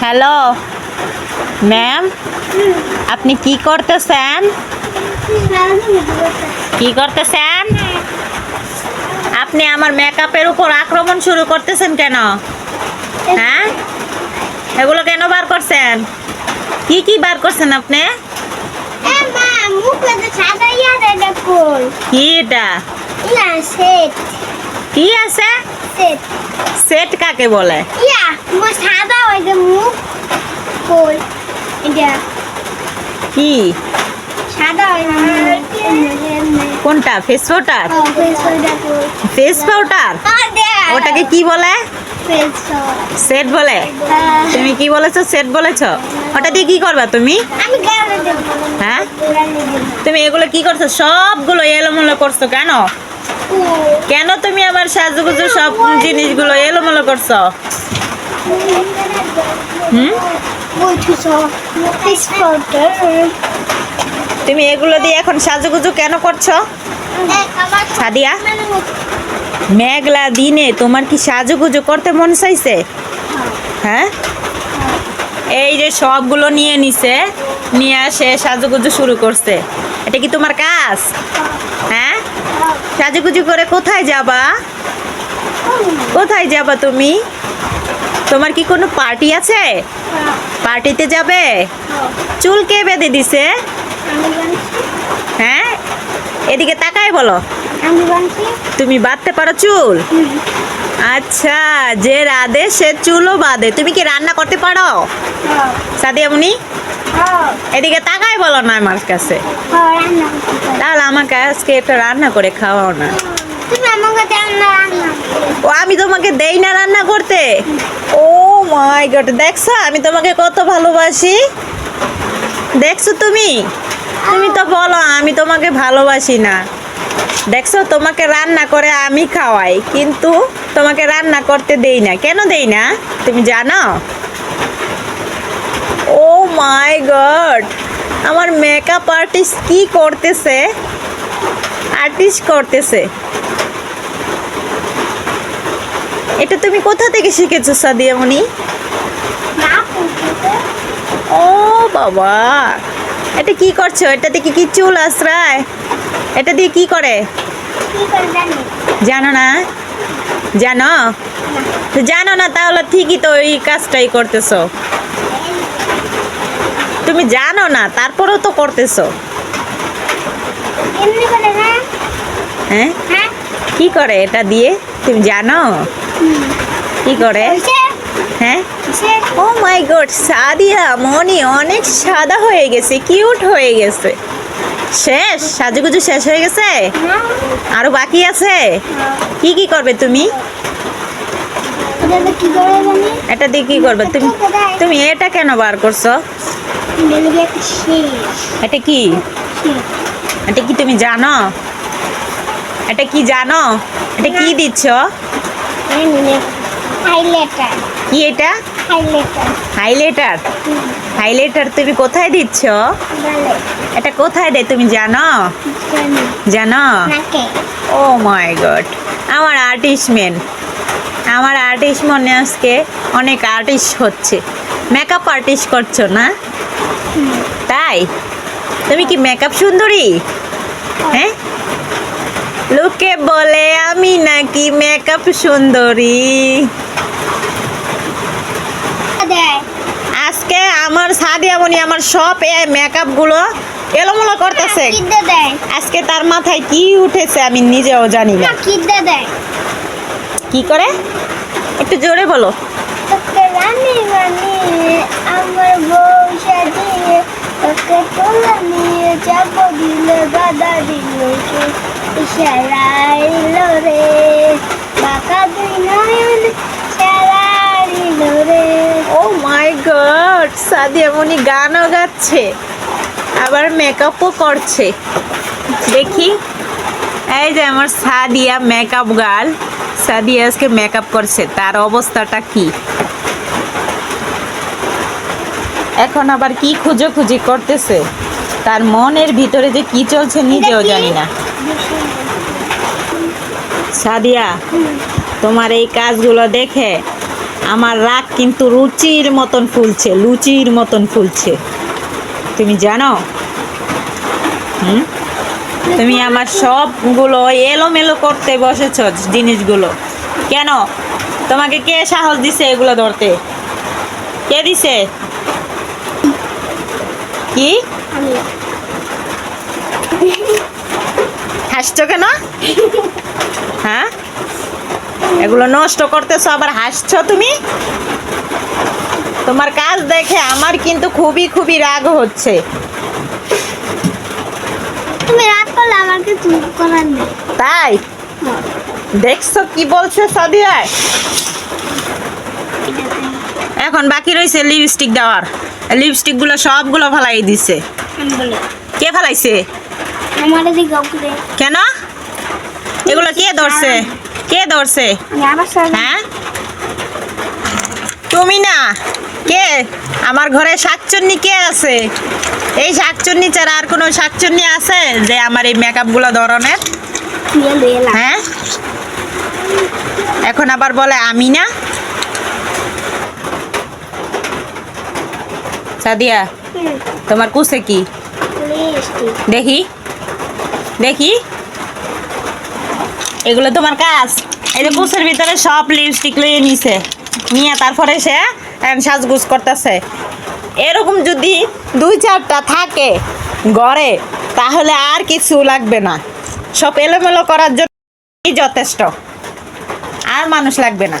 Hello ma'am আপনি কি করতেছেন? কি করতেছেন? আপনি আমার মেকআপের উপর আক্রমণ শুরু করতেছেন কেন? হ্যাঁ? এগুলো কেন বার করছেন? কি কি বার করছেন আপনি? কি এটা? কি আছে? সেট কাকে বলে? কি? কোনটা? ফেস পাউডার ফেস পাউডার ওটাকে কি বলে? সেট বলে? তুমি কি বলেছ? সেট বলেছ? ওটা দিয়ে কি করবা তুমি? হ্যাঁ? তুমি এগুলো কি করছ? সবগুলো এলোমেলো করছ কেন? কেন তুমি আবার সাজুগুজু সব জিনিসগুলো এলোমেলো করছ? হুম? তুমি এগুলো দিয়ে এখন সাজুগুজু কেন করছ? সাদিয়া? মেঘলা দিনে তোমার কি সাজুগুজু করতে মন চাইছে? হ্যাঁ? এই যে সবগুলো নিয়ে নিছে, নিয়ে আসে, সাজুগুজু শুরু করছে। এটা কি তোমার কাজ? হ্যাঁ? সাজুগুজু করে কোথায় যাবা? কোথায় যাবা তুমি? তোমার কি কোনো পার্টি আছে? পার্টিতে যাবে? চুল কে বেঁধে দিছে? হ্যাঁ? এদিকে তাকাই বলো। তুমি বাঁধতে পারো চুল? আচ্ছা যে রাধে সে চুলও বাঁধে। তুমি কি রান্না করতে পারো? সাদিয়া মুনি? এদিকে তাকাই বলো না আমার কাছে। তাহলে আমাকে আজকে একটা রান্না করে খাওয়াও না। ও আমি তোমাকে দেই না রান্না করতে? ও মাই গড দেখছ? আমি তোমাকে কত ভালোবাসি। দেখছ তুমি? তুমি তো বলো আমি তোমাকে ভালোবাসি না। দেখছ তোমাকে রান্না করে আমি খাওয়াই কিন্তু তোমাকে রান্না করতে দেই না। কেন দেই না? তুমি জানো? ও মাই গড আমার মেকআপ আর্টিস্ট কি করতেছে? আর্টিস্ট করতেছে। এটা তুমি কোথা থেকে শিখেছো সাদিয়া মনি ও বাবা। এটা কি করছ? এটা থেকে কি চুল আশ্রয়? এটা দিয়ে কি করে? জানি না? জানো? তো জানো না তাহলে ঠিকই তো এই কাজটাই করতেছো। তুমি জানো না তারপরেও তো করতেছো। হ্যাঁ? হ্যাঁ। কি করে এটা দিয়ে? তুমি জানো? কি করে? হ্যাঁ? ও মাই গড সাদিয়া মনি অনেক সাদা হয়ে গেছে কিউট হয়ে গেছে। শেষ সাজুগুজু শেষ হয়ে গেছে? আরও বাকি আছে? কি কি করবে তুমি? এটা দিয়ে কি করবে? তুমি তুমি এটা কেন বার করছ? এটা কি? এটা কি তুমি জানো? এটা কি জানো? এটা কি দিচ্ছ? হাইলাইটার কি এটা? হাইলাইটার হাইলাইটার হাইলাইটার তুমি কোথায় দিচ্ছ? এটা কোথায় দেয় তুমি জানো? জানো। Oh my god. আমার আর্টিস্ট মেন আমার আর্টিস্ট মনে আজকে অনেক আর্টিস্ট হচ্ছে। মেকআপ আর্টিস্ট করছ না? তাই? তুমি কি মেকআপ সুন্দরী? হ্যাঁ? লোকে বলে আমি নাকি মেকআপ সুন্দরী? আজকে আমার সাদিয়ামণি আমার সব মেকআপগুলো এলোমেলো করতেছে। আজকে তার মাথায় কি উঠেছে আমি নিজেও জানি না। কি করে? একটু জোরে বলো। রানী আমার বউ তোকে তোলা নিয়ে যাব দিলে বাধা দিল সারাইল রে। বাঁকা দুই নয়ন সারাইল রে। ও মাই গড সাদিয়া মনি গানও গাচ্ছে, আবার মেকআপও করছে। দেখি। এই যে আমার সাদিয়া মেকআপ গার্ল সাদিয়া আজকে মেকআপ করছে, তার অবস্থাটা কি? এখন আবার কি খুঁজো খুঁজি করতেছে? তার মনের ভিতরে যে কি চলছে নিজেও জানি না। সাদিয়া তোমার এই কাজগুলো দেখে আমার রাগ কিন্তু রুচির মতন ফুলছে লুচির মতন ফুলছে। তুমি জানো? হুম? তুমি আমার সবগুলো এলোমেলো করতে বসেছ জিনিসগুলো। কেন? তোমাকে কে সাহস দিছে এগুলো ধরতে? কে দিছে? কি? হাসছো কেন? হ্যাঁ? এগুলো নষ্ট করতেছো আবার হাসছো তুমি? তোমার কাজ দেখে আমার কিন্তু খুবই খুবই রাগ হচ্ছে। তুমি রাগ করলে করার নেই। তাই? দেখছ কি বলছো এটাতে এখন বাকি রয়েছে লিপস্টিক দেওয়ার। লিপস্টিকগুলো সবগুলো ফালাই দিছে। কে ফালাইছে? কেন? এগুলো কে ধরছে? কে ধরছে? হ্যাঁ? তুমি না। কে? আমার ঘরে শাকচুন্নি কে আছে? এই শাকচুন্নি ছাড়া আর কোনো শাকচুন্নি আছে? যে আমার এই মেকআপগুলো ধরনের? হ্যাঁ? এখন আবার বলে আমি না? সাদিয়া তোমার কুসে কি? দেখি। দেখি। এগুলো তোমার কাজ। এই যে কুসের ভিতরে সব লিপস্টিক লইয়ে নিছে। নিয়ে তারপরে সে সাজগুজ করতেছে। এরকম যদি দুই চারটা থাকে ঘরে তাহলে আর কিছু লাগবে না। সব এলোমেলো করার জন্য যথেষ্ট। আর মানুষ লাগবে না।